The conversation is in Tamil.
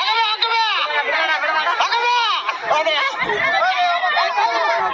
அங்கவே அங்கவே அங்கவே